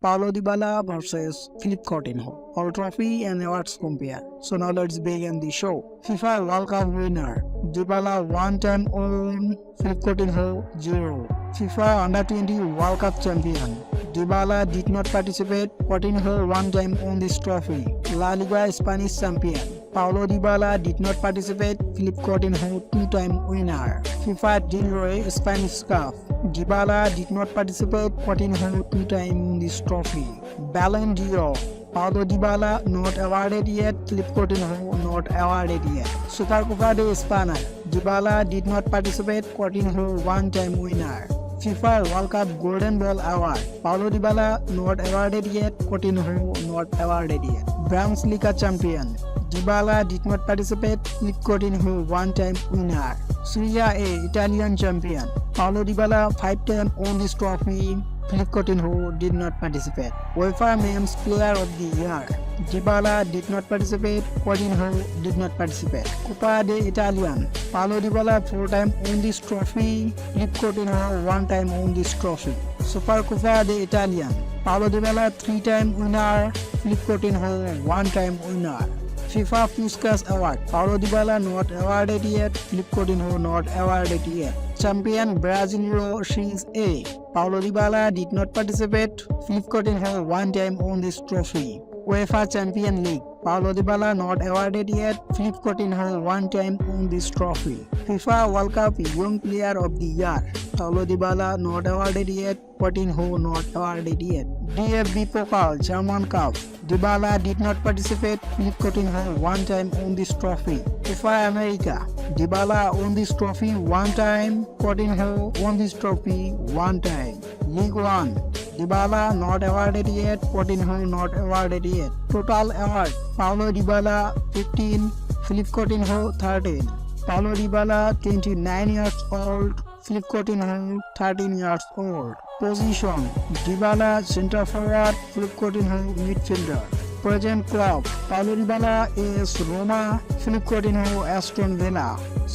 Paulo Dybala versus Philip Coutinho. All trophy and awards compare. So now let's begin the show. FIFA World Cup winner Dybala 1 time own Philip Coutinho 0. FIFA Under 20 World Cup champion Dybala did not participate. Coutinho one time won this trophy. La Liga Spanish champion Paulo Dybala did not participate. Philip Coutinho two-time winner. FIFA Del Rey Spanish Cup. Dybala did not participate 1402 times in this trophy. Ballon d'Or Paulo Dybala not awarded yet, Philip Coutinho not awarded yet. Super Copa de España Dybala did not participate, Coutinho one-time winner. FIFA World Cup Golden Ball Award Paulo Dybala not awarded yet, Coutinho not awarded yet. Bundesliga champion Dybala did not participate, with Coutinho, one-time winner. Serie A Italian champion Paulo Dybala, five-time won this trophy. Philip Coutinho did not participate. UEFA names Player of the Year. Dybala did not participate. Coutinho did not participate. Coppa Italian. Paulo Dybala four-time won this trophy. Philip Coutinho one-time won this trophy. Super Coppa Italian. Paulo Dybala three-time winner. Philip Coutinho one-time winner. FIFA Puskas Award. Paulo Dybala not awarded yet. Philippe Coutinho not awarded yet. Champion Brazil Series A. Paulo Dybala did not participate. Philippe Coutinho won time on this trophy. UEFA Champion League. Paulo Dybala not awarded yet, Philip Coutinho has one time won this trophy. FIFA World Cup Young Player of the Year. Paulo Dybala not awarded yet, Coutinho not awarded yet. DFB Pokal German Cup. Dybala did not participate, Philip Coutinho one time won this trophy. FIFA America. Dybala won this trophy one time, Coutinho won this trophy one time. League 1. Dybala not awarded yet fourteen হয় not awarded yet total award Paulo Dybala fifteen Philippe Coutinho thirteen Paulo Dybala twenty nine years old Philippe Coutinho thirteen years old position Dybala centre forward Philippe Coutinho midfielder present club পালুরিবালা AS Roma Philippe Coutinho Aston Villa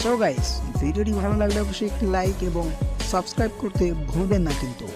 so guys ভিডিওটি ভালো লাগলে অবশ্যই একটি like এবং subscribe করতে ভুলবেন না কিন্তু